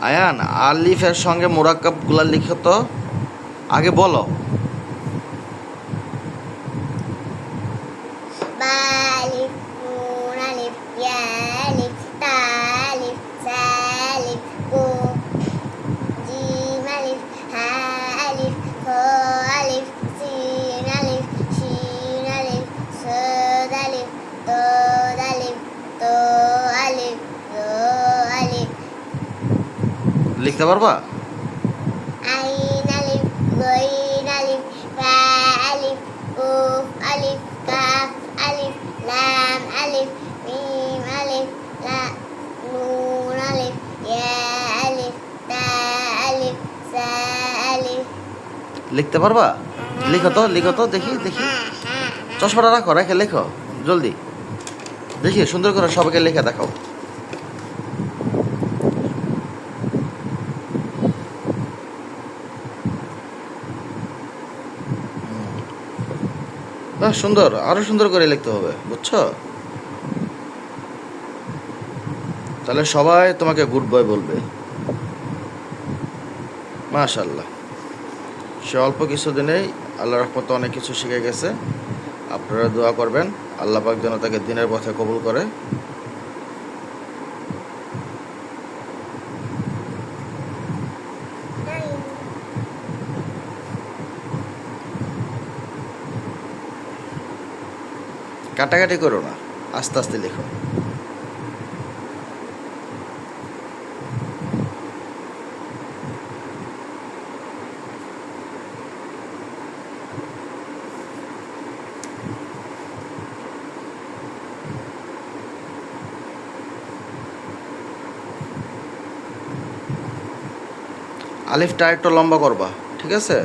আয়ান আলিফের সঙ্গে মোরাক্কাবগুলা লিখে তো। আগে বলো। সা আলিফ। লিখতে পারবা? লিখো তো লিখো তো দেখি দেখি। চশমাটা রাখো রেখে লেখো জলদি। দেখি সুন্দর করে সবাইকে লেখে দেখাও। বাহ সুন্দর। আরও সুন্দর করে লিখতে হবে, বুঝছ? তাহলে সবাই তোমাকে গুড বয় বলবে। মাশাল্লাহ সে অল্প কিছুদিনেই আল্লাহ রহমতে অনেক কিছু শিখে গেছে। আপনারা দোয়া করবেন, আল্লাহ পাক যেন তাকে দিনের পথে কবুল করে। কাটাকাটি করো না আস্তে আস্তে লেখো। আলিফটা একটু লম্বা করবা ঠিক আছে?